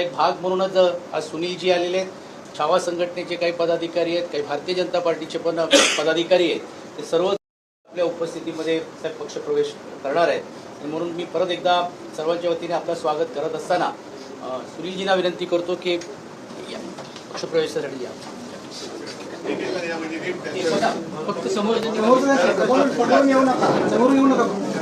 एक भाग म्हणूनच आज सुनीलजी आलेले आहेत. छावा संघटनेचे काही पदाधिकारी आहेत काही भारतीय जनता पार्टीचे पण पदाधिकारी आहेत. ते सर्व आपल्या उपस्थितीमध्ये साहेब पक्षप्रवेश करणार आहेत. आणि म्हणून मी परत एकदा सर्वांच्या वतीने आपलं स्वागत करत असताना सुनीलजींना विनंती करतो की या, पक्षप्रवेशासाठी या. फक्त समोर समोरून येऊ नका. समोरून येऊ नका.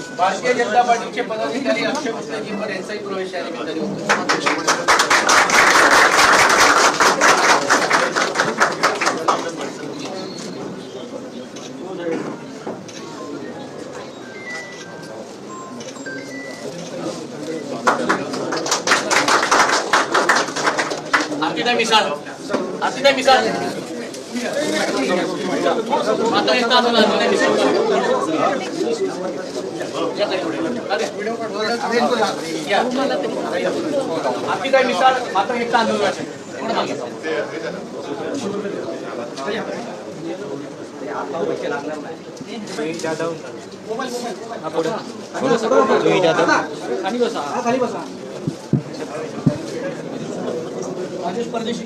भारतीय जनता पार्टीचे पदाधिकारी अक्षय गुप्ताजी पण यांचाही प्रवेश या निमित्ताने होतो. आरतीताई मिसाळ आरतीताई मिसाळ आता आपली काय मिसाळ मात्र एकटा तांदूळ आहे. आणि बसा. खाली बसा राजेश परदेशी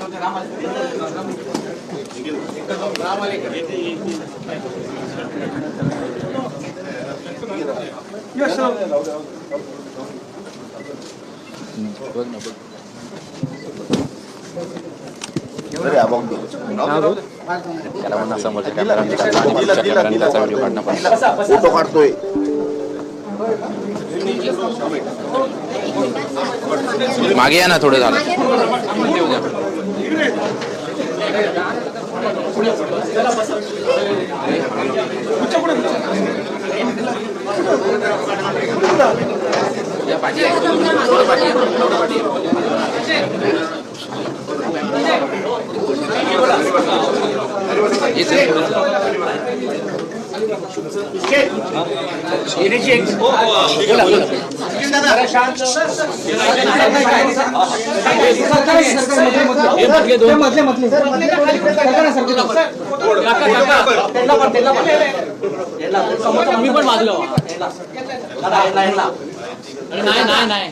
लाल, लाल. तुमचं नाव काय? राम आले का? यश अरे अबॉग दे. त्याला म्हणा समोरच्या कॅमेरा समोरच्या कॅमेरा असा व्हिडिओ काढणं पण फोटो काढतोय मागे या ना थोडं झालं या पाठी आहे. थोडं मी पण वाजलो नाही नाही नाही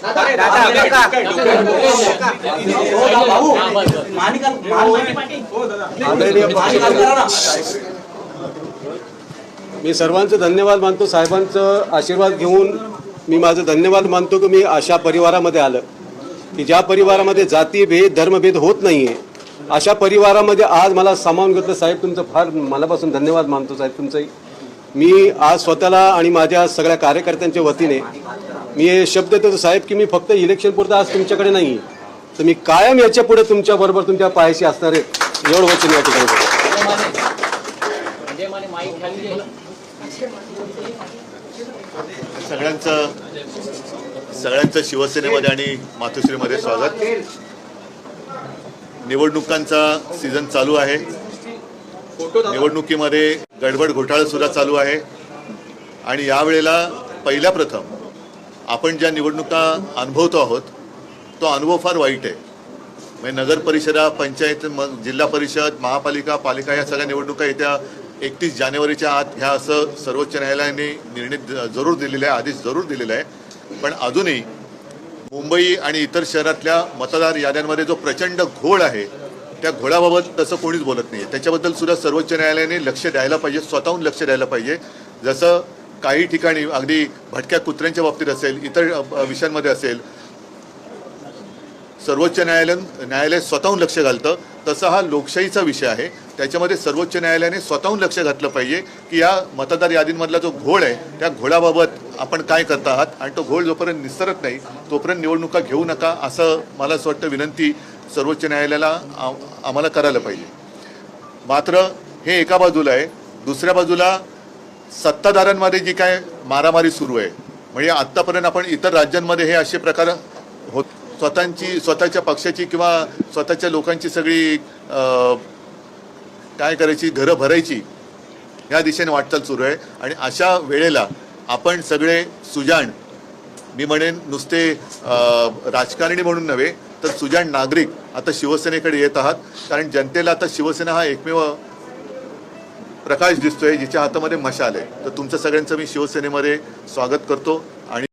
मी सर्वांचं धन्यवाद मानतो. साहेबांचं आशीर्वाद घेऊन मी माझं धन्यवाद मानतो की मी अशा परिवारामध्ये आलं. की ज्या परिवारामध्ये जातीभेद धर्मभेद होत नाही आहे अशा परिवारामध्ये आज मला सामावून घेतलं. साहेब तुमचं फार मनापासून धन्यवाद मानतो साहेब तुमचंही. मी आज स्वतःला आणि माझ्या सगळ्या कार्यकर्त्यांच्या वतीने मी हे शब्द देतो साहेब की मी फक्त इलेक्शन पुरतं आज तुमच्याकडे नाही आहे तर मी कायम याच्यापुढे तुमच्याबरोबर तुमच्या पायाशी असणार आहे एवढं वचन या ठिकाणी सगळ्यांचं सगळ्यांचं शिवसेनेमध्ये आणि मातोश्रीमध्ये स्वागत. निवडणुकांचा सीझन चालू आहे. निवडणुकीमध्ये गडबड घोटाळा सुद्धा चालू आहे. आणि यावेळेला पहिल्या प्रथम आपण ज्या निवडणुका अनुभवतो आहोत तो अनुभव फार वाईट आहे. म्हणजे नगर परिषदा पंचायत जिल्हा परिषद महापालिका पालिका या सगळ्या निवडणुका येत्या एकतीस जानेवारीच्या आत ह्या असं सर्वोच्च न्यायालयाने निर्णय जरूर दिलेला आहे आदेश जरूर दिलेला आहे. पण अजूनही मुंबई आणि इतर शहरातल्या मतदार याद्यांमध्ये जो प्रचंड घोळ आहे त्या घोळाबाबत तसं कोणीच बोलत नाही त्याच्याबद्दल सुद्धा सर्वोच्च न्यायालयाने लक्ष द्यायला पाहिजे स्वतःहून लक्ष द्यायला पाहिजे. जसं काही ठिकाणी अगदी भटक्या कुत्र्यांच्या बाबतीत असेल इतर विषयांमध्ये असेल सर्वोच्च न्यायालय न्यायालय स्वतःहून लक्ष घालतं. तसा हा लोकशाहीचा विषय आहे. त्याच्यामध्ये सर्वोच्च न्यायालयाने स्वतःहून लक्ष घातलं पाहिजे की या मतदार यादींमधला जो घोळ आहे त्या घोळाबाबत आपण काय करत आहात? आणि तो घोळ जोपर्यंत निसरत नाही तोपर्यंत निवडणुका घेऊ नका असं मला असं वाटतं विनंती सर्वोच्च न्यायालयाला आम्हाला करायला पाहिजे. मात्र हे एका बाजूला आहे. दुसऱ्या बाजूला सत्ताधाऱ्यांमध्ये जी काय मारामारी सुरू आहे म्हणजे आत्तापर्यंत आपण इतर राज्यांमध्ये हे असे प्रकार होत स्वतःची स्वतःच्या पक्षाची किंवा स्वतःच्या लोकांची सगळी काय करायची घरं भरायची ह्या दिशेने वाटचाल सुरू आहे. आणि अशा वेळेला आपण सगळे सुजाण मी म्हणेन नुसते राजकारणी म्हणून नव्हे तर सुजाण नागरिक आता शिवसेनेकडे येत आहात. कारण जनतेला आता शिवसेना हा एकमेव प्रकाश दिसतोय जिच्या हातामध्ये मशाल आहे. तर तुमचं सगळ्यांचं मी शिवसेनेमध्ये स्वागत करतो.